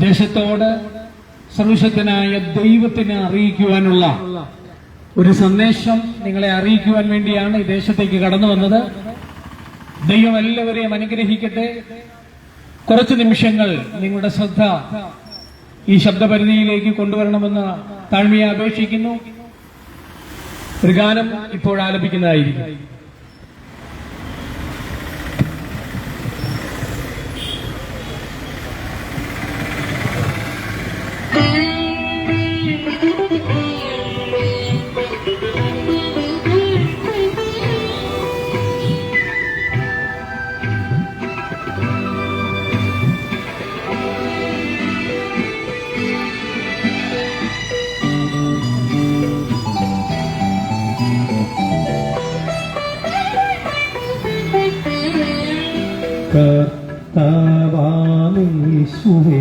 ദേശത്തോട് സർവശക്തനായ ദൈവത്തിനെ അറിയിക്കുവാനുള്ള ഒരു സന്ദേശം നിങ്ങളെ അറിയിക്കുവാൻ വേണ്ടിയാണ് ഈ ദേശത്തേക്ക് കടന്നു വന്നത്. ദൈവം എല്ലാവരെയും അനുഗ്രഹിക്കട്ടെ. കുറച്ച് നിമിഷങ്ങൾ നിങ്ങളുടെ ശ്രദ്ധ ഈ ശബ്ദപരിധിയിലേക്ക് കൊണ്ടുവരണമെന്ന് താഴ്മയെ അപേക്ഷിക്കുന്നു. ഒരു ഗാനം ഇപ്പോൾ ആലപിക്കുന്നതായിരിക്കും. കർത്താവാണ് യേശുവേ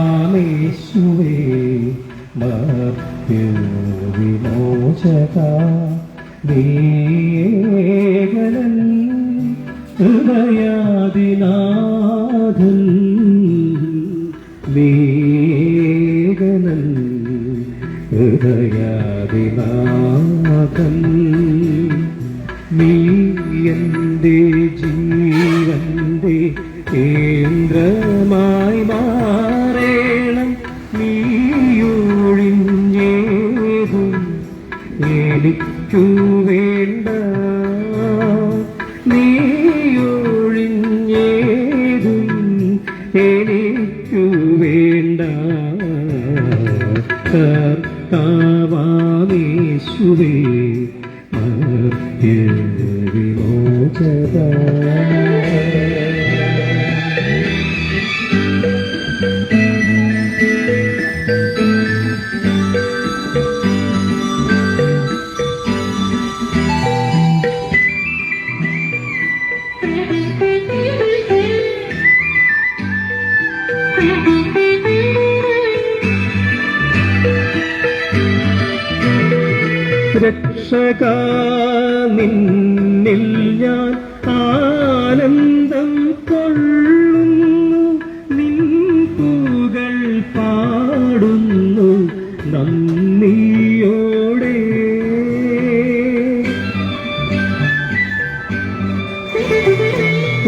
കർത്താവാമീശുവേ മർത്യവിമോചക നീയേകനൻ ഹൃദയാദിനാഥൻ നീകനൻ ഹൃദയാദിനാഥൻ നീ എന്റെ ജീവന്റെ കേന്ദ്രമായി മാറേണം. നീയൊഴിഞ്ഞേതും എനിക്കു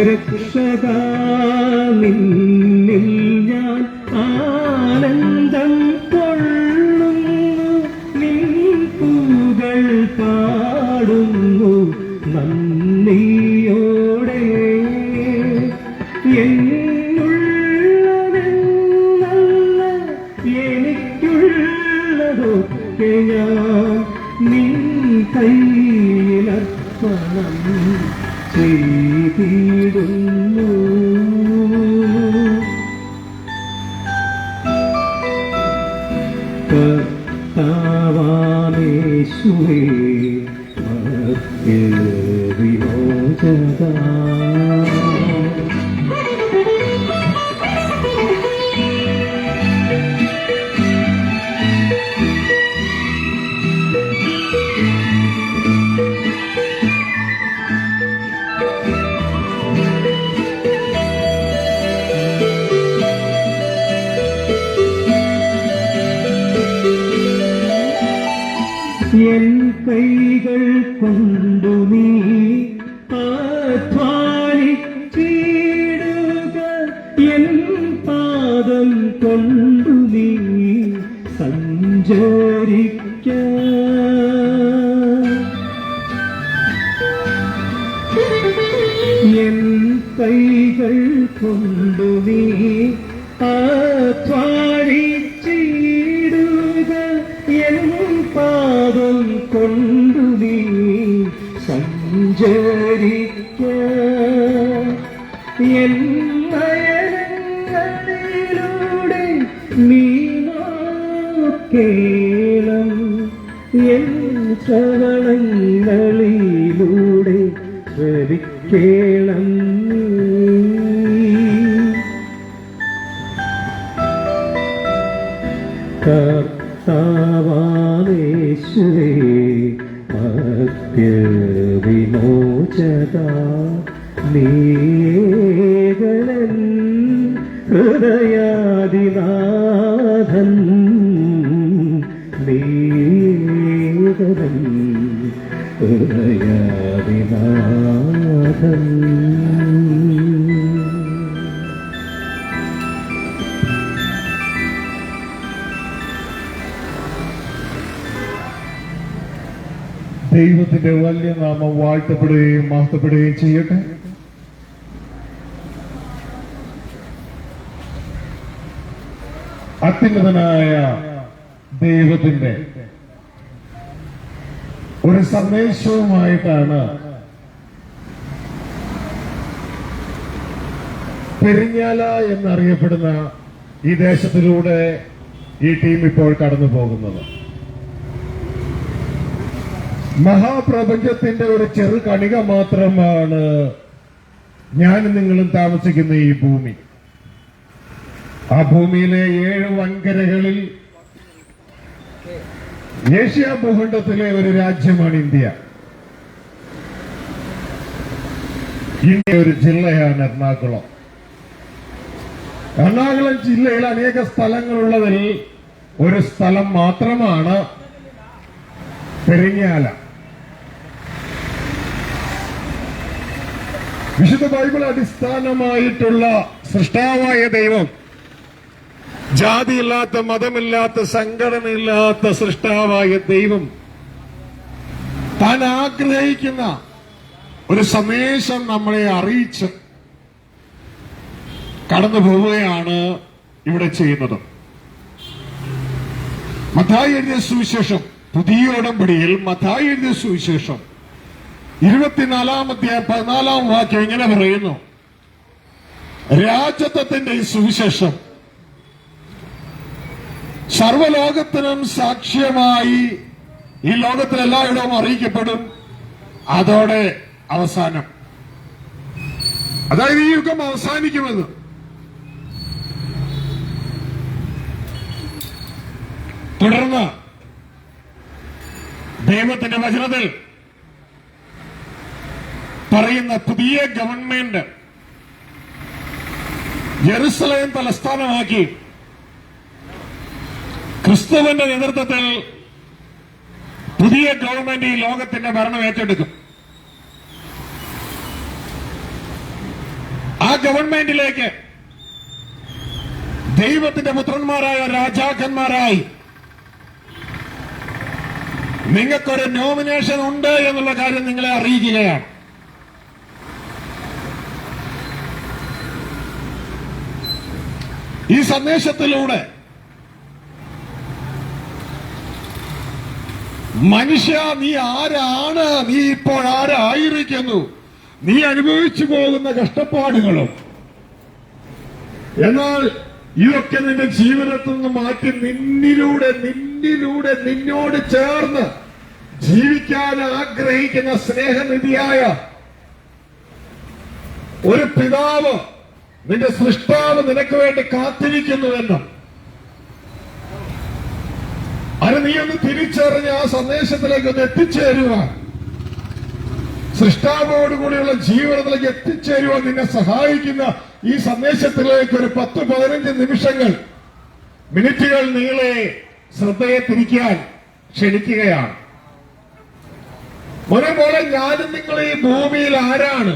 രക്ഷക നിന്നിൽ ഞാൻ ആനന്ദം ചെയ്തിടുന്നു കർത്താവാമേശുവേ മർത്യവിമോചക എൻ കൈകൾ കൊണ്ടു നീ അധ്വാനിച്ചിടുക എൻ പാദം കൊണ്ടു നീ സഞ്ചരിക്ക. എൻ നയനങ്ങളിലൂടെ നീ നോക്കേളം എൻ ശ്രവണങ്ങളിലൂടെ ശ്രവിക്കേളം ഭക്തി കർത്താവാനേ യേശുവേ ഹൃദയാദിനാഥൻ ദൈവത്തിന്റെ വലിയ നാമം വാഴ്ത്തപ്പെടുകയും മാറ്റപ്പെടുകയും ചെയ്യട്ടെ. അത്യുന്നതനായ ദൈവത്തിന്റെ ഒരു സന്ദേശവുമായിട്ടാണ് പെരിഞ്ഞാല എന്നറിയപ്പെടുന്ന ഈ ദേശത്തിലൂടെ ഈ ടീം ഇപ്പോൾ കടന്നു പോകുന്നത്. മഹാപ്രപഞ്ചത്തിന്റെ ഒരു ചെറു കണിക മാത്രമാണ് ഞാനും നിങ്ങളും താമസിക്കുന്ന ഈ ഭൂമി. ആ ഭൂമിയിലെ ഏഴ് വൻകരകളിൽ ഏഷ്യ ഭൂഖണ്ഡത്തിലെ ഒരു രാജ്യമാണ് ഇന്ത്യ. ഇന്ത്യ ഒരു ജില്ലയാണ് എറണാകുളം. എറണാകുളം ജില്ലയിൽ അനേക സ്ഥലങ്ങളുള്ളതിൽ ഒരു സ്ഥലം മാത്രമാണ് പെരിങ്ങാല. വിശുദ്ധ ബൈബിൾ അടിസ്ഥാനമായിട്ടുള്ള സൃഷ്ടാവായ ദൈവം ജാതിയില്ലാത്ത മതമില്ലാത്ത സംഘടനയില്ലാത്ത സൃഷ്ടാവായ ദൈവം താൻ ആഗ്രഹിക്കുന്ന ഒരു സന്ദേശം നമ്മളെ അറിയിച്ച് കടന്നു പോവുകയാണ് ഇവിടെ ചെയ്യുന്നത്. മത്തായി എഴുതിയ സുവിശേഷം പുതിയ ഉടമ്പടിയിൽ മത്തായി എഴുതിയ സുവിശേഷം ഇരുപത്തിനാലാമത്തെ പതിനാലാം വാക്യം ഇങ്ങനെ പറയുന്നു. രാജത്വത്തിന്റെ സുവിശേഷം സർവലോകത്തിനും സാക്ഷ്യമായി ഈ ലോകത്തിൽ എല്ലായിടവും അറിയിക്കപ്പെടും. അതോടെ അവസാനം. അതായത് ഈ യുഗം അവസാനിക്കുമെന്ന് തുടർന്ന് ദൈവത്തിന്റെ വചനത്തിൽ പറയുന്ന പുതിയ ഗവൺമെന്റ് ജെറുസലേം തലസ്ഥാനമാക്കി. ക്രിസ്തുവിന്റെ നേതൃത്വത്തിൽ പുതിയ ഗവൺമെന്റ് ഈ ലോകത്തിന്റെ ഭരണം ഏറ്റെടുക്കും. ആ ഗവൺമെന്റിലേക്ക് ദൈവത്തിന്റെ പുത്രന്മാരായ രാജാക്കന്മാരായി നിങ്ങൾക്കൊരു നോമിനേഷൻ ഉണ്ട് എന്നുള്ള കാര്യം നിങ്ങളെ അറിയിക്കുകയാണ്. ഈ സന്ദേശത്തിലൂടെ മനുഷ്യ നീ ആരാണ്? നീ ഇപ്പോൾ ആരായിരിക്കുന്നു? നീ അനുഭവിച്ചു പോകുന്ന കഷ്ടപ്പാടുകളും. എന്നാൽ ഇതൊക്കെ നിന്റെ ജീവിതത്തിൽ നിന്ന് മാറ്റി നിന്നിലൂടെ നിന്നിലൂടെ നിന്നോട് ചേർന്ന് ജീവിക്കാൻ ആഗ്രഹിക്കുന്ന സ്നേഹനിധിയായ ഒരു പിതാവ് നിന്റെ സൃഷ്ടാവ് നിനക്ക് വേണ്ടി കാത്തിരിക്കുന്നുവെന്നും അത് നീ ഒന്ന് തിരിച്ചറിഞ്ഞ് ആ സന്ദേശത്തിലേക്ക് ഒന്ന് എത്തിച്ചേരുക. സൃഷ്ടാവോടുകൂടിയുള്ള ജീവിതത്തിലേക്ക് എത്തിച്ചേരുക നിന്നെ സഹായിക്കുന്ന ഈ സന്ദേശത്തിലേക്ക് ഒരു പത്ത് പതിനഞ്ച് നിമിഷങ്ങൾ മിനിറ്റുകൾ നിങ്ങളെ ശ്രദ്ധയെ തിരിക്കാൻ ക്ഷണിക്കുകയാണ്. ഒരുപോലെ ഞാനും നിങ്ങൾ ഈ ഭൂമിയിൽ ആരാണ്?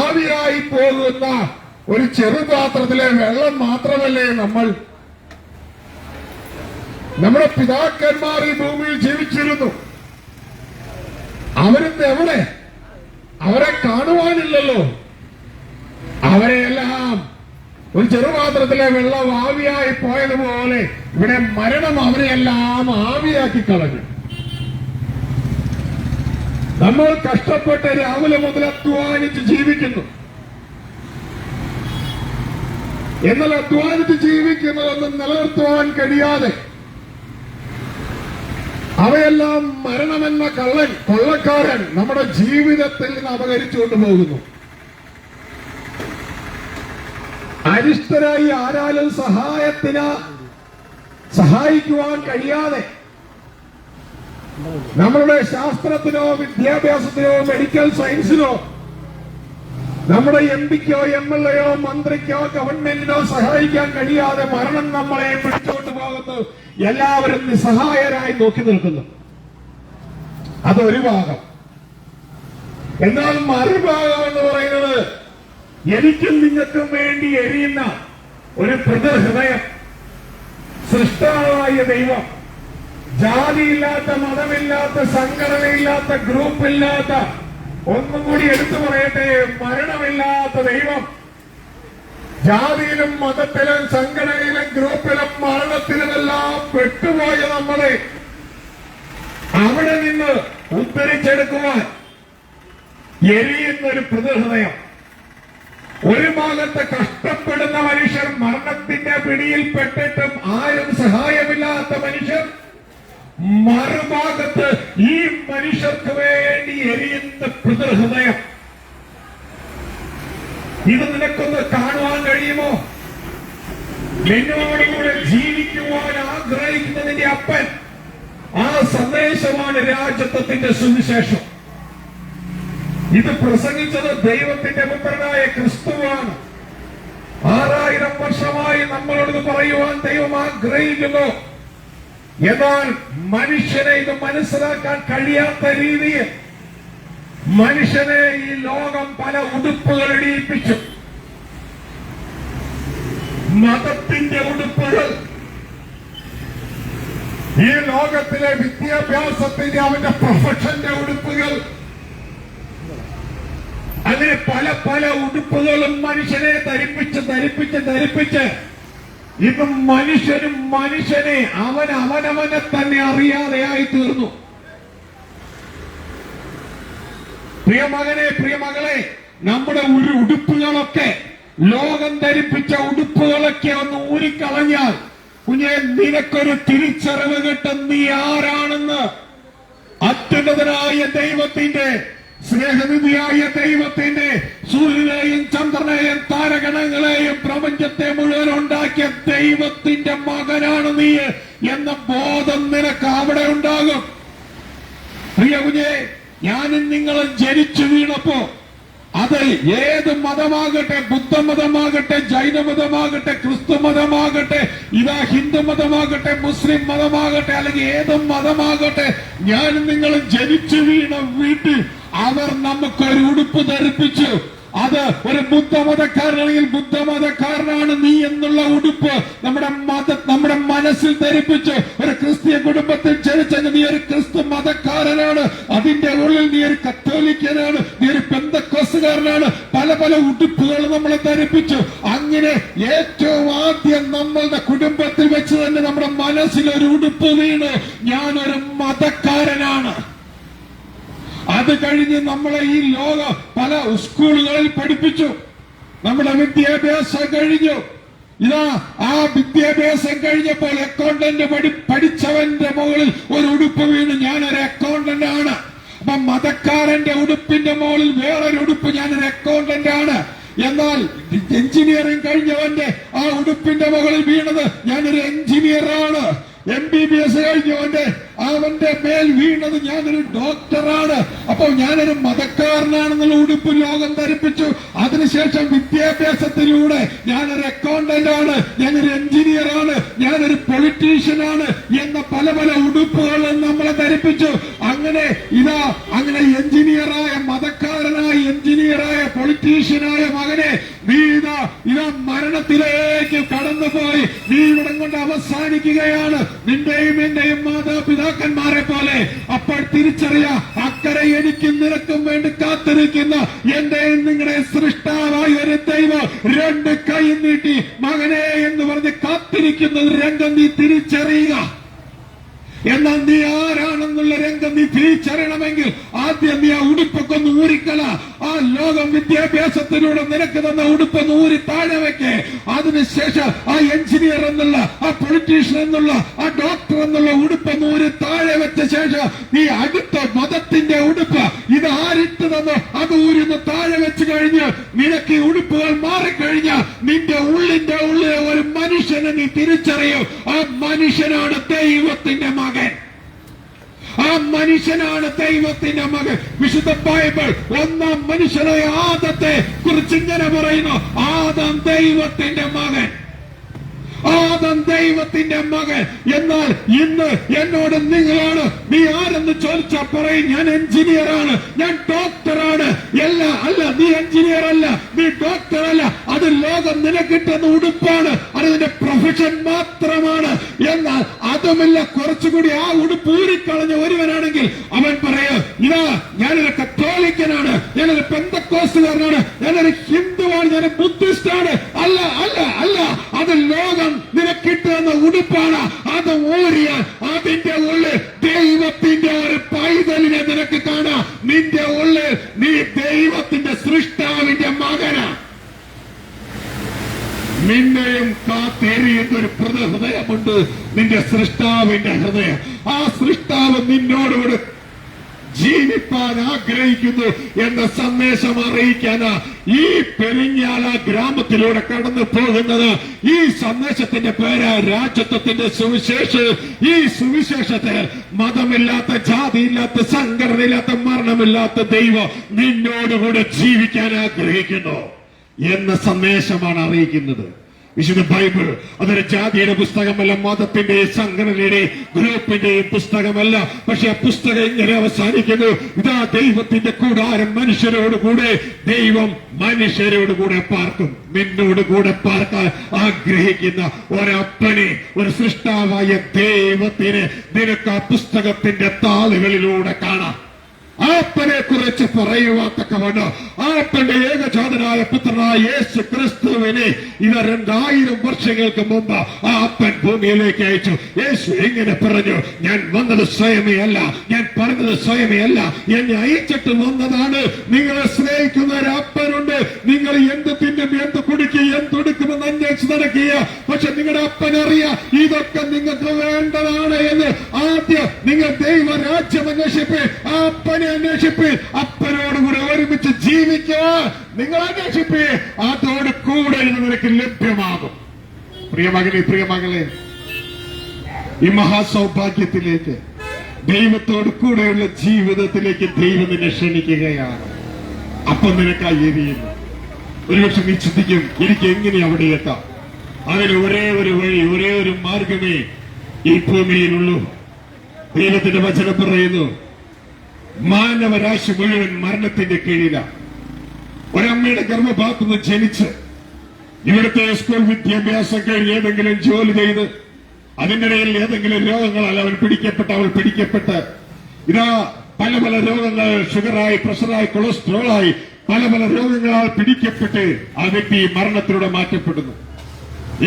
ആവിയായി പോകുന്ന ഒരു ചെറുപാത്രത്തിലെ വെള്ളം മാത്രമല്ലേ നമ്മൾ നമ്മുടെ പിതാക്കന്മാർ ഈ ഭൂമിയിൽ ജീവിച്ചിരുന്നു. അവരിന്ന് എവിടെ? അവരെ കാണുവാനില്ലല്ലോ. അവരെയെല്ലാം ഒരു ചെറുപാത്രത്തിലെ വെള്ളം ആവിയായി പോയതുപോലെ ഇവിടെ മരണം അവരെയെല്ലാം ആവിയാക്കി കളഞ്ഞു. നമ്മൾ കഷ്ടപ്പെട്ട് രാവിലെ മുതൽ അധ്വാനിച്ച് ജീവിക്കുന്നു. എന്നാൽ അധ്വാനിച്ച് ജീവിക്കുന്നതൊന്നും നിലനിർത്തുവാൻ കഴിയാതെ അവയെല്ലാം മരണമെന്ന കള്ളൻ കൊള്ളക്കാരൻ നമ്മുടെ ജീവിതത്തിൽ നിന്ന് അപകരിച്ചുകൊണ്ട് പോകുന്നു അരിഷ്ടരായി ആരാലും സഹായത്തിന് സഹായിക്കുവാൻ കഴിയാതെ നമ്മളുടെ ശാസ്ത്രത്തിനോ വിദ്യാഭ്യാസത്തിനോ മെഡിക്കൽ സയൻസിനോ നമ്മുടെ എം പിക്കോ എം എൽ എയോ മന്ത്രിക്കോ ഗവൺമെന്റിനോ സഹായിക്കാൻ കഴിയാതെ മരണം നമ്മളെ പിടിച്ചോട്ട് പോകുന്നു. എല്ലാവരും നിസ്സഹായരായി നോക്കി നിൽക്കുന്നു. അതൊരു ഭാഗം. എന്നാൽ മറുഭാഗം എന്ന് പറയുന്നത് എനിക്കും നിങ്ങൾക്കും വേണ്ടി എരിയുന്ന ഒരു പ്രതിഹൃദയം സൃഷ്ടാവായ ദൈവം. ജാതിയില്ലാത്ത മതമില്ലാത്ത സംഘടനയില്ലാത്ത ഗ്രൂപ്പില്ലാത്ത ഒന്നും കൂടി എടുത്തു പറയട്ടെ മരണമില്ലാത്ത ദൈവം. ജാതിയിലും മതത്തിലും സംഘടനയിലും ഗ്രൂപ്പിലും മരണത്തിലുമെല്ലാം പെട്ടുപോയ നമ്മളെ അവിടെ നിന്ന് ഉദ്ധരിച്ചെടുക്കുവാൻ എരിയുന്ന ഒരു പ്രതിഹൃദയം ഒരു ഭാഗത്ത് കഷ്ടപ്പെടുന്ന മനുഷ്യർ മരണത്തിന്റെ പിടിയിൽപ്പെട്ടിട്ടും ആരും സഹായമില്ലാത്ത മനുഷ്യർ മറുഭാഗത്ത് ഈ മനുഷ്യർക്ക് വേണ്ടി എരിയുന്ന പിതൃഹൃദയം. ഇത് നിനക്കൊന്ന് കാണുവാൻ കഴിയുമോ? നിന്നോടുകൂടെ ജീവിക്കുവാൻ ആഗ്രഹിക്കുന്നതിന്റെ അപ്പൻ ആ സന്ദേശമാണ് രാജ്യത്വത്തിന്റെ സുവിശേഷം. ഇത് പ്രസംഗിച്ചത് ദൈവത്തിന്റെ പുത്രനായ ക്രിസ്തുവാണ്. ആറായിരം വർഷമായി നമ്മളോട് പറയുവാൻ ദൈവം ആഗ്രഹിക്കുന്നു. എന്നാൽ മനുഷ്യനെ ഇത് മനസ്സിലാക്കാൻ കഴിയാത്ത രീതിയിൽ മനുഷ്യനെ ഈ ലോകം പല ഉടുപ്പുകൾ ഇടിയിപ്പിച്ചു. മതത്തിന്റെ ഉടുപ്പുകൾ. ഈ ലോകത്തിലെ വിദ്യാഭ്യാസത്തിന്റെ അവന്റെ പ്രൊഫഷന്റെ ഉടുപ്പുകൾ. അങ്ങനെ പല പല ഉടുപ്പുകളും മനുഷ്യനെ ധരിപ്പിച്ച് ധരിപ്പിച്ച് ധരിപ്പിച്ച് ഇന്ന് മനുഷ്യനും മനുഷ്യനെ അവൻ അവനവനെ തന്നെ അറിയാതെയായി തീർന്നു. പ്രിയമകനെ പ്രിയമകളെ നമ്മുടെ ഒരു ഉടുപ്പുകളൊക്കെ ലോകം ധരിപ്പിച്ച ഉടുപ്പുകളൊക്കെ ഒന്ന് ഊരിക്കളഞ്ഞാൽ കുഞ്ഞെ നിനക്കൊരു തിരിച്ചറിവ് കിട്ടും. നീ ആരാണെന്ന്? അത്യുന്നതനായ ദൈവത്തിന്റെ സ്നേഹനിധിയായ ദൈവത്തിന്റെ സൂര്യനെയും ചന്ദ്രനെയും താരഗണങ്ങളെയും പ്രപഞ്ചത്തെ മുഴുവൻ ഉണ്ടാക്കിയ ദൈവത്തിന്റെ മകനാണ് നീ എന്ന ബോധം നിനക്ക് അവിടെ ഉണ്ടാകും. പ്രിയ കുഞ്ഞെ ഞാനും നിങ്ങളും ജനിച്ചു വീണപ്പോ അത് ഏത് മതമാകട്ടെ ബുദ്ധമതമാകട്ടെ ജൈനമതമാകട്ടെ ക്രിസ്തു മതമാകട്ടെ ഇതാ ഹിന്ദു മതമാകട്ടെ മുസ്ലിം മതമാകട്ടെ അല്ലെങ്കിൽ ഏത് മതമാകട്ടെ ഞാനും നിങ്ങളും ജനിച്ചു വീണ വീട്ടിൽ അവർ നമുക്കൊരു ഉടുപ്പ് ധരിപ്പിച്ചു. അത് ഒരു ബുദ്ധമതക്കാരനാണെങ്കിൽ ബുദ്ധമതക്കാരനാണ് നീ എന്നുള്ള ഉടുപ്പ് നമ്മുടെ മത നമ്മുടെ മനസ്സിൽ ധരിപ്പിച്ച്. ഒരു ക്രിസ്തീയ കുടുംബത്തിൽ ജനിച്ചെങ്കിൽ നീ ഒരു ക്രിസ്തു മതക്കാരനാണ്. അതിന്റെ ഉള്ളിൽ നീ ഒരു കത്തോലിക്കനാണ്. നീ ഒരു പെന്തക്കോസുകാരനാണ് പല പല ഉടുപ്പുകൾ നമ്മളെ ധരിപ്പിച്ചു. അങ്ങനെ ഏറ്റവും ആദ്യം നമ്മളുടെ കുടുംബത്തിൽ വെച്ച് തന്നെ നമ്മുടെ മനസ്സിൽ ഒരു ഉടുപ്പ് വീണ്. ഞാനൊരു മതക്കാരനാണ്. അത് കഴിഞ്ഞ് നമ്മളെ ഈ ലോക പല സ്കൂളുകളിൽ പഠിപ്പിച്ചു. നമ്മുടെ വിദ്യാഭ്യാസം കഴിഞ്ഞു. ഇതാ ആ വിദ്യാഭ്യാസം കഴിഞ്ഞപ്പോൾ അക്കൗണ്ടന്റ് പഠി പഠിച്ചവന്റെ മുകളിൽ ഒരു ഉടുപ്പ് വീണ്. ഞാനൊരു അക്കൗണ്ടന്റ് ആണ്. അപ്പൊ മതക്കാരന്റെ ഉടുപ്പിന്റെ മുകളിൽ വേറൊരു ഉടുപ്പ് ഞാനൊരു അക്കൗണ്ടന്റ് ആണ്. എന്നാൽ എഞ്ചിനീയറിംഗ് കഴിഞ്ഞവന്റെ ആ ഉടുപ്പിന്റെ മുകളിൽ വീണത് ഞാനൊരു എഞ്ചിനീയർ ആണ്. എം ബി ബി എസ് കഴിഞ്ഞവന്റെ അവന്റെ മേൽ വീണത് ഞാനൊരു ഡോക്ടറാണ്. അപ്പൊ ഞാനൊരു മതക്കാരനാണെന്നുള്ള ഉടുപ്പ് ലോകം ധരിപ്പിച്ചു. അതിനുശേഷം വിദ്യാഭ്യാസത്തിലൂടെ ഞാനൊരു അക്കൗണ്ടന്റ് ആണ്. ഞാനൊരു എഞ്ചിനീയർ ആണ്. ഞാനൊരു പൊളിറ്റീഷ്യൻ ആണ് എന്ന പല പല ഉടുപ്പുകൾ നമ്മളെ ധരിപ്പിച്ചു. അങ്ങനെ ഇതാ അങ്ങനെ എഞ്ചിനീയറായ മതക്കാരനായ എഞ്ചിനീയറായ പൊളിറ്റീഷ്യനായ മകനെ നീ ഇതാ ഇതാ മരണത്തിലേക്ക് കടന്നുപോയി. നീ അവസാനിക്കുകയാണ്. നിന്റെയും എന്റെയും മാതാപിതാക്കന്മാരെ പോലെ. അപ്പോൾ തിരിച്ചറിയ അക്കരെ എനിക്കും നിനക്കും വേണ്ടി കാത്തിരിക്കുന്ന എന്റെയും നിങ്ങളെ സൃഷ്ടാവായ ഒരു ദൈവം രണ്ട് കൈ നീട്ടി മകനെ എന്ന് പറഞ്ഞ് കാത്തിരിക്കുന്ന രംഗം നീ തിരിച്ചറിയുക. എന്നാൽ നീ ആരാണെന്നുള്ള രംഗം നീ തിരിച്ചറിയണമെങ്കിൽ ആദ്യം നീ ആ ഉടുപ്പൊക്കെ ഒന്ന് ഊരിക്കള. ആ ലോകം വിദ്യാഭ്യാസത്തിലൂടെ നിനക്ക് തന്ന ഉടുപ്പൊന്ന് ഊരി താഴെ വെക്ക്. അതിനുശേഷം ആ എഞ്ചിനീയർ എന്നുള്ള ആ പൊളിറ്റീഷ്യൻ എന്നുള്ള ആ ഡോക്ടർ എന്നുള്ള ഉടുപ്പ് നൂര് താഴെ വെച്ച ശേഷം ഈ അടുത്ത മതത്തിന്റെ ഉടുപ്പ് ഇത് ആരിട്ട് തന്നോ അത് ഊരിന്ന് താഴെ വെച്ച് കഴിഞ്ഞ് നിനക്ക് ഈ ഉടുപ്പുകൾ മാറിക്കഴിഞ്ഞ് നിന്റെ ഉള്ളിന്റെ ഉള്ളിലെ ഒരു മനുഷ്യനെ നീ തിരിച്ചറിയും. ആ മനുഷ്യനാണ് ദൈവത്തിന്റെ മകൻ. ആ മനുഷ്യനാണ് ദൈവത്തിന്റെ മകൻ. വിശുദ്ധ ബൈബിൾ ഒന്നാം മനുഷ്യനായ ആദത്തെ കുറിച്ച് ഇങ്ങനെ പറയുന്നു. ആദം ദൈവത്തിന്റെ മകൻ. ആദം ദൈവത്തിന്റെ മകൻ. എന്നാൽ ഇന്ന് എന്നോട് നിങ്ങളാണ്. നീ ആരെന്ന് ചോദിച്ചാൽ പറയും ഞാൻ എഞ്ചിനീയറാണ്. ഞാൻ ഡോക്ടറാണ്. അല്ല അല്ല നീ എഞ്ചിനീയർ അല്ല നീ ഡോക്ടർ അല്ല അത് ലോകം നിനക്കിട്ടുന്ന ഉടുപ്പാണ്. അത് നിന്റെ പ്രൊഫഷൻ മാത്രമാണ്. എന്നാൽ അതുമില്ല. കുറച്ചുകൂടി ആ ഉടുപ്പ് ഊരിക്കളഞ്ഞ ഒരുവനാണെങ്കിൽ അവൻ പറയും ഇതാ ഞാനൊരു കത്തോലിക്കനാണ് ഞാനൊരു പെന്തക്കോസുകാരനാണ് ഞാനൊരു ഹിന്ദുവാണ്. ഞാനൊരു ബുദ്ധിസ്റ്റാണ്. അല്ല അല്ല അല്ല. അത് ലോകം നിനക്കിട്ടുന്ന ഉടുപ്പാണ്. അത് ഊരിയാൽ അതിന്റെ ഉള്ളിൽ ദൈവത്തിന്റെ ഒരു പൈതലിനെ നിനക്ക് കാണാം. നിന്റെ ഉള്ളിൽ നീ ദൈവത്തിന്റെ സൃഷ്ടാവിന്റെ മകനാ. നിന്നെയും കാത്തേറിയുന്ന ഒരു പ്രതഹൃദയമുണ്ട് നിന്റെ സൃഷ്ടാവിന്റെ ഹൃദയം. ആ സൃഷ്ടാവ് നിന്നോടുകൂടെ ജീവിപ്പാൻ ആഗ്രഹിക്കുന്നു എന്ന സന്ദേശം അറിയിക്കാന് ഈ പെരിഞ്ഞാല ഗ്രാമത്തിലൂടെ കടന്നു പോകുന്നത്. ഈ സന്ദേശത്തിന്റെ പേര് രാജ്യത്വത്തിന്റെ സുവിശേഷം. ഈ സുവിശേഷത്തെ മതമില്ലാത്ത ജാതിയില്ലാത്ത സംഘടനയില്ലാത്ത മരണമില്ലാത്ത ദൈവം നിന്നോടുകൂടെ ജീവിക്കാൻ ആഗ്രഹിക്കുന്നു എന്ന സന്ദേശമാണ് അറിയിക്കുന്നത്. വിശുദ്ധ ബൈബിൾ അതൊരു ജാതിയുടെ പുസ്തകമല്ല മതത്തിന്റെ സംഘടനയുടെ ഗ്രൂപ്പിന്റെയും പുസ്തകമല്ല. പക്ഷെ ആ പുസ്തകം ഇങ്ങനെ അവസാനിക്കുന്നു. ഇതാ ദൈവത്തിന്റെ കൂടാരം മനുഷ്യരോട് കൂടെ ദൈവം മനുഷ്യരോട് കൂടെ പാർക്കും. നിന്നോട് കൂടെ പാർക്കാൻ ആഗ്രഹിക്കുന്ന ഒരപ്പനെ ഒരു സൃഷ്ടാവായ ദൈവത്തിന് നിനക്ക് ആ പുസ്തകത്തിന്റെ താളുകളിലൂടെ കാണാം. ആപ്പനെ കുറിച്ച് പറയുവാത്തക്കവണ് ആപ്പന്റെ ഏകജാതനായ പുത്രനായ യേശു ക്രിസ്തുവിനെ ഇവ രണ്ടായിരം വർഷങ്ങൾക്ക് മുമ്പ് ആ അപ്പൻ ഭൂമിയിലേക്ക് അയച്ചു. യേശു എങ്ങനെ പറഞ്ഞു ഞാൻ വന്നത് സ്വയമേ അല്ല ഞാൻ പറഞ്ഞത് സ്വയമേ അല്ല. എന്നെ അയച്ചിട്ട് വന്നതാണ്. നിങ്ങളെ സ്നേഹിക്കുന്ന ഒരു അപ്പനുണ്ട്. നിങ്ങൾ എന്ത് തിന്നും എന്ത് കുടിക്കും എന്തൊടുക്കുമെന്ന് അന്വേഷിച്ച് നടക്കുക. പക്ഷെ നിങ്ങളുടെ അപ്പൻ അപ്പനറിയാം ഇതൊക്കെ നിങ്ങൾക്ക് വേണ്ടതാണ് എന്ന്. ആദ്യം നിങ്ങൾ ദൈവരാജ്യം അന്വേഷിപ്പേ ആ അപ്പനെ അന്വേഷിപ്പേ. അപ്പനോടുകൂടെ ഒരുമിച്ച് ജീവിക്കുക. നിങ്ങൾ അന്വേഷിപ്പേ. അതോട് കൂടെ ഇത് നിനക്ക് ലഭ്യമാകും. പ്രിയമകനെ പ്രിയമകളെ ഈ മഹാസൗഭാഗ്യത്തിലേക്ക് ദൈവത്തോട് കൂടെയുള്ള ജീവിതത്തിലേക്ക് ദൈവം നിന്നെ ക്ഷണിക്കുകയാണ്. അപ്പം നിനക്കായി എരിയുന്നു ഒരുപക്ഷെ നീ ചിന്തിക്കും എനിക്ക് എങ്ങനെ അവിടെ എത്താം? അതിന് ഒരേ ഒരു വഴി ഒരേ ഒരു മാർഗമേ ഈ ഭൂമിയിലുള്ളൂ. ദൈവത്തിന്റെ വചനം പറയുന്നു മാനവരാശി മുഴുവൻ മരണത്തിന്റെ കീഴിലാണ് ഒരമ്മയുടെ ഗർഭഭാഗത്തു നിന്ന് ജനിച്ച് ഇവിടുത്തെ സ്കൂൾ വിദ്യാഭ്യാസം കഴിഞ്ഞ് ഏതെങ്കിലും ജോലി ചെയ്ത് അതിനിടയിൽ ഏതെങ്കിലും രോഗങ്ങളാൽ അവൻ പിടിക്കപ്പെട്ട് അവൾ പിടിക്കപ്പെട്ട് ഇതാ പല പല രോഗങ്ങൾ ഷുഗറായി പ്രഷറായി കൊളസ്ട്രോളായി പല പല രോഗങ്ങളാൽ പിടിക്കപ്പെട്ട് ആ വ്യക്തി മരണത്തിലൂടെ മാറ്റപ്പെടുന്നു.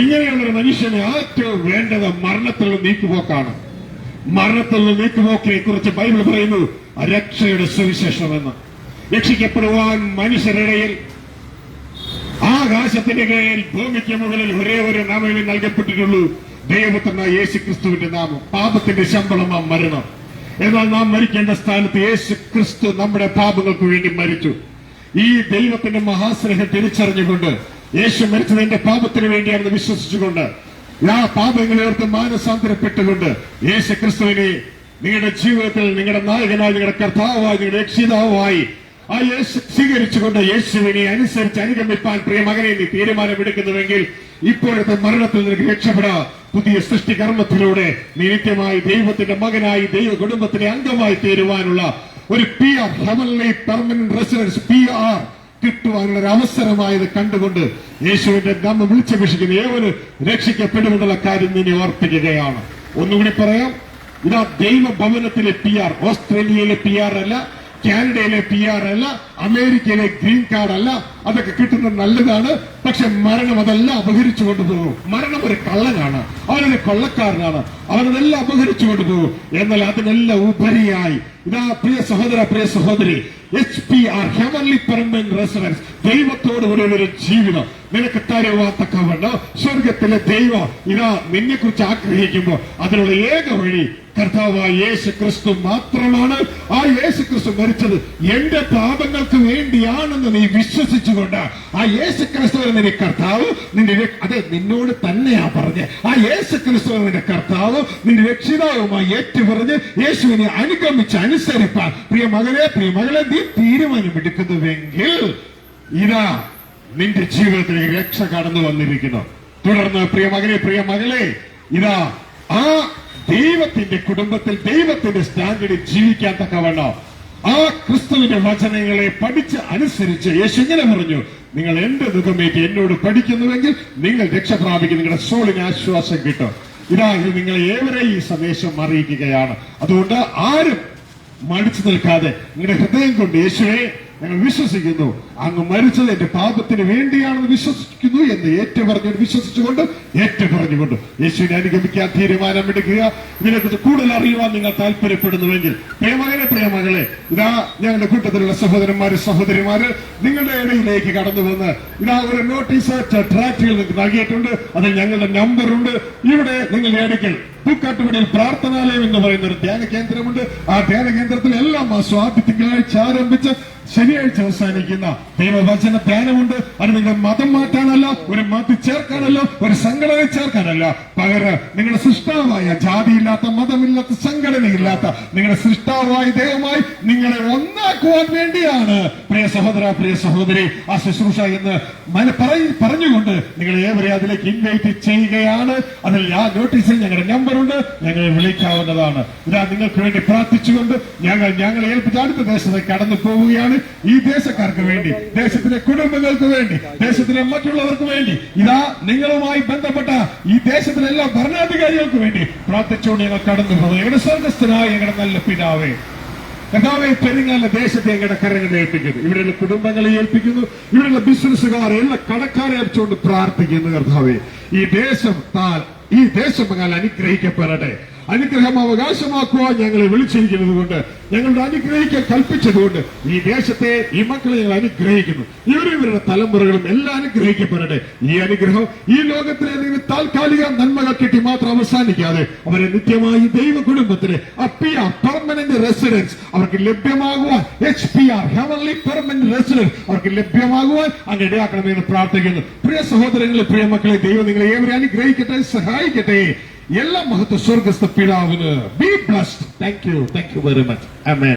ഇങ്ങനെയുള്ളൊരു മനുഷ്യനെ ഏറ്റവും വേണ്ടത് മരണത്തിലുള്ള നീക്കുപോക്കാണ്. മരണത്തിലുള്ള നീക്കുപോക്കിനെ കുറിച്ച് ബൈബിൾ പറയുന്നു രക്ഷയുടെ സുവിശേഷമെന്ന്. രക്ഷിക്കപ്പെടുവാൻ മനുഷ്യരിടയിൽ ആകാശത്തിന്റെ കീഴിൽ ഭൂമിക്ക് മുകളിൽ ഒരേ ഒരു നാമമേ നൽകപ്പെട്ടിട്ടുള്ളൂ. ദൈവപുത്രനായ യേശു ക്രിസ്തുവിന്റെ നാമം പാപത്തിന്റെ ശമ്പളം ആ മരണം. എന്നാൽ നാം മരിക്കേണ്ട സ്ഥാനത്ത് യേശു ക്രിസ്തു നമ്മുടെ പാപങ്ങൾക്ക് വേണ്ടി മരിച്ചു. ഈ ദൈവത്തിന്റെ മഹാസ്നേഹം തിരിച്ചറിഞ്ഞുകൊണ്ട് യേശു മരിച്ചത് എന്റെ പാപത്തിന് വേണ്ടിയാണെന്ന് വിശ്വസിച്ചുകൊണ്ട് ആ പാപങ്ങളെ ഓർത്ത് മാനസാന്തരപ്പെട്ടുകൊണ്ട് യേശു ക്രിസ്തുവിനെ നിങ്ങളുടെ ജീവിതത്തിൽ നിങ്ങളുടെ നായകനായി നിങ്ങളുടെ കർത്താവായി നിങ്ങളുടെ രക്ഷിതാവായി ആ യേശു സ്വീകരിച്ചുകൊണ്ട് യേശുവിനെ അനുസരിച്ച് അനുഗമിപ്പാൻ പ്രിയ മകനെ നീ തീരുമാനമെടുക്കുന്നുവെങ്കിൽ ഇപ്പോഴത്തെ മരണത്തിൽ നിനക്ക് രക്ഷപ്പെടാ. പുതിയ സൃഷ്ടി കർമ്മത്തിലൂടെ നീ നിത്യമായി ദൈവത്തിന്റെ മകനായി ദൈവ കുടുംബത്തിന്റെ അംഗമായി തീരുവാനുള്ള ഒരു P R heavenly permanent residence P R കിട്ടുവാനുള്ള ഒരു അവസരമായത് കണ്ടുകൊണ്ട് യേശുവിന്റെ നമ്മ വിളിച്ചപേക്ഷിക്കുന്ന ഏവന് രക്ഷിക്കപ്പെടുമെന്നുള്ള കാര്യം നിന്നെ ഓർപ്പിക്കുകയാണ്. ഒന്നുകൂടി പറയാം. ഇതാ ദൈവ ഭവനത്തിലെ പി ആർ ഓസ്ട്രേലിയയിലെ പി ആർ അല്ല കാനഡയിലെ പി ആർ അല്ല അമേരിക്കയിലെ ഗ്രീൻ കാർഡ് അല്ല അതൊക്കെ കിട്ടുന്നത് നല്ലതാണ്. പക്ഷെ മരണം അതെല്ലാം അപഹരിച്ചു കൊണ്ടുപോകും മരണം ഒരു കള്ളനാണ്. അവനൊരു കൊള്ളക്കാരനാണ്. അവനതെല്ലാം അപഹരിച്ചു കൊണ്ടുപോകും എന്നാൽ അതിനെല്ലാം ഉപരിയായി. ഇതാ പ്രിയ സഹോദര പ്രിയ സഹോദരി H P R heavenly permanent residence ദൈവത്തോട് ഒരു ഒരു ജീവിതം. നിനക്ക് തരുവാത്തക്കവണ്ണം സ്വർഗത്തിലെ ദൈവം ഇതാ നിന്നെ കുറിച്ച് ആഗ്രഹിക്കുമ്പോൾ അതിനുള്ള ഏക വഴി കർത്താവായ യേശു ക്രിസ്തു മാത്രമാണ്. ആ യേശു ക്രിസ്തു മരിച്ചത് എന്റെ പാപങ്ങൾക്ക് വേണ്ടിയാണെന്ന് നീ വിശ്വസിച്ചുകൊണ്ട് ആ യേശു ക്രിസ്തു നിന്റെ കർത്താവ് നിന്റെ അതെ നിന്നോട് തന്നെയാ പറഞ്ഞ്. ആ യേശു ക്രിസ്തു നിന്റെ കർത്താവ് നിന്റെ രക്ഷിതാവുമായി ഏറ്റുപറഞ്ഞ് യേശുവിനെ അനുഗമിച്ച് അനുസരിപ്പാൻ. പ്രിയ മകനെ പ്രിയ മകളെ നീ തീരുമാനമെടുക്കുന്നുവെങ്കിൽ ഇതാ നിന്റെ ജീവിതത്തിലേക്ക് രക്ഷ കടന്നു വന്നിരിക്കുന്നു. തുടർന്ന് പ്രിയ മകനെ പ്രിയ മകളെ ഇതാ ആ ദൈവത്തിന്റെ കുടുംബത്തിൽ ദൈവത്തിന്റെ സ്റ്റാൻഡേർഡിൽ ജീവിക്കാൻ തക്കവണ്ണം ആ ക്രിസ്തുവിന്റെ വചനങ്ങളെ പഠിച്ച് അനുസരിച്ച് യേശു ഇങ്ങനെ പറഞ്ഞു നിങ്ങൾ എന്റെ ദുഃഖമേറ്റ് എന്നോട് പഠിക്കുന്നുവെങ്കിൽ നിങ്ങൾ രക്ഷ പ്രാപിക്കും നിങ്ങളുടെ സോളിന് ആശ്വാസം കിട്ടും. ഇതാ നിങ്ങൾ ഏവരെയും ഈ സന്ദേശം അറിയിക്കുകയാണ്. അതുകൊണ്ട് ആരും മടിച്ചു നിൽക്കാതെ നിങ്ങളുടെ ഹൃദയം കൊണ്ട് യേശുവെ ഞങ്ങൾ വിശ്വസിക്കുന്നു. അങ്ങ് മരിച്ചത് എന്റെ പാപത്തിന് വേണ്ടിയാണെന്ന് വിശ്വസിക്കുന്നു എന്ന് ഏറ്റുപറഞ്ഞു വിശ്വസിച്ചുകൊണ്ട് ഏറ്റുപറഞ്ഞുകൊണ്ട് യേശുവിനെ അനുഗമിക്കാൻ തീരുമാനം തീരുമാനമെടുക്കുക ഇതിനെക്കുറിച്ച് കൂടുതൽ അറിയുവാൻ നിങ്ങൾ താല്പര്യപ്പെടുന്നുവെങ്കിൽ പ്രേമകനെ പ്രേമകളെ ഇതാ ഞങ്ങളുടെ കൂട്ടത്തിലുള്ള സഹോദരന്മാര് സഹോദരിമാര് നിങ്ങളുടെ ഇടയിലേക്ക് കടന്നു വന്ന് ഇതാ ഒരു നോട്ടീസ് ട്രാക്റ്റുകൾ നിങ്ങൾക്ക് നൽകിയിട്ടുണ്ട്. അതിൽ ഞങ്ങളുടെ നമ്പറുണ്ട് ഇവിടെ നിങ്ങളുടെ ഇടയ്ക്കൽ പൂക്കാട്ടുപടിയിൽ പ്രാർത്ഥനാലയം എന്ന് പറയുന്ന ഒരു ധ്യാന കേന്ദ്രമുണ്ട്. ആ ധ്യാന കേന്ദ്രത്തിൽ എല്ലാം മാസം ആദ്യ തിങ്കളാഴ്ച ആരംഭിച്ച് ശനിയാഴ്ച അവസാനിക്കുന്ന ദൈവവചന ധ്യാനമുണ്ട്. അത് നിങ്ങൾ മതം മാറ്റാനല്ല ഒരു മതി ചേർക്കാനല്ല ഒരു സംഘടന ചേർക്കാനല്ല. പകരം നിങ്ങളുടെ സൃഷ്ടാവായ ജാതിയില്ലാത്ത മതമില്ലാത്ത സംഘടനയില്ലാത്ത നിങ്ങളുടെ സൃഷ്ടാവായ ദൈവമായി നിങ്ങളെ ഒന്നാക്കുവാൻ വേണ്ടിയാണ്. പ്രിയ സഹോദര പ്രിയ സഹോദരി ആ ശുശ്രൂഷ എന്ന് പറഞ്ഞുകൊണ്ട് നിങ്ങൾ ഏവരെ അതിലേക്ക് ഇൻവൈറ്റ് ചെയ്യുകയാണ്. അതിൽ ആ നോട്ടീസിൽ ഞങ്ങളുടെ നമ്പർ ഉണ്ട് ഞങ്ങളെ വിളിക്കാവുന്നതാണ്. ഇതാ നിങ്ങൾക്ക് വേണ്ടി പ്രാർത്ഥിച്ചുകൊണ്ട് ഞങ്ങൾ ഞങ്ങൾ ഏൽപ്പിച്ച അടുത്ത ദേശത്തേക്ക് കടന്നു പോവുകയാണ്. ഈ ദേശക്കാർക്ക് വേണ്ടി ദേശത്തിലെ കുടുംബങ്ങൾക്ക് വേണ്ടി ദേശത്തിലെ മറ്റുള്ളവർക്ക് വേണ്ടി ഇതാ നിങ്ങളുമായി ബന്ധപ്പെട്ട ഈ ദേശത്തിലെ എല്ലാ ഭരണാധികാരികൾക്ക് വേണ്ടി പ്രാർത്ഥിച്ചുകൊണ്ട് ഞങ്ങൾ കടന്നു പോകുന്നത് ഞങ്ങളുടെ സ്വർഗസ്ഥനായ ഞങ്ങളുടെ നല്ല പിതാവേ കർത്താവെ പെരുങ്ങാല ദേശത്തെ ഞങ്ങളുടെ കരങ്ങളെ ഏൽപ്പിക്കുന്നു. ഇവിടെയുള്ള കുടുംബങ്ങളെ ഏൽപ്പിക്കുന്നു. ഇവിടെയുള്ള ബിസിനസ്സുകാരെ എല്ലാ കടക്കാരെ ഏൽപ്പിച്ചുകൊണ്ട് പ്രാർത്ഥിക്കുന്നു കർത്താവേ. ഈ ദേശം താൽ ഈ ദേശം ഞങ്ങൾ അനുഗ്രഹിക്കപ്പെടട്ടെ. അനുഗ്രഹം അവകാശമാക്കുവാൻ ഞങ്ങളെ വിളിച്ചിരിക്കുന്നത് കൊണ്ട് ഞങ്ങളുടെ അനുഗ്രഹിക്കാൻ കൽപ്പിച്ചതുകൊണ്ട് ഈ ദേശത്തെ ഈ മക്കളെ ഞങ്ങൾ അനുഗ്രഹിക്കുന്നു. ഇവരും ഇവരുടെ തലമുറകളും എല്ലാം അനുഗ്രഹിക്കപ്പെടട്ടെ. ഈ അനുഗ്രഹം ഈ ലോകത്തിലെ താൽക്കാലിക നന്മകൾ കിട്ടി മാത്രം അവസാനിക്കാതെ അവരെ നിത്യമായി ദൈവ കുടുംബത്തിന് അപ്പിയ പെർമനന്റ് റെസിഡൻസ് അവർക്ക് ലഭ്യമാകുവാൻ H P R heavenly permanent residence അവർക്ക് ലഭ്യമാകുവാൻ അങ്ങ് ഇടയാക്കണമെന്ന് പ്രാർത്ഥിക്കുന്നു. പ്രിയ സഹോദരങ്ങളെ പ്രിയ മക്കളെ ദൈവം നിങ്ങളെ ഏവരെ അനുഗ്രഹിക്കട്ടെ സഹായിക്കട്ടെ. ಎಲ್ಲ ಮಹತ್ವ ಸ್ವರ್ಗಸ್ಥ ಪೀಡಾವನು be blessed thank you thank you very much ಆಮೇಲೆ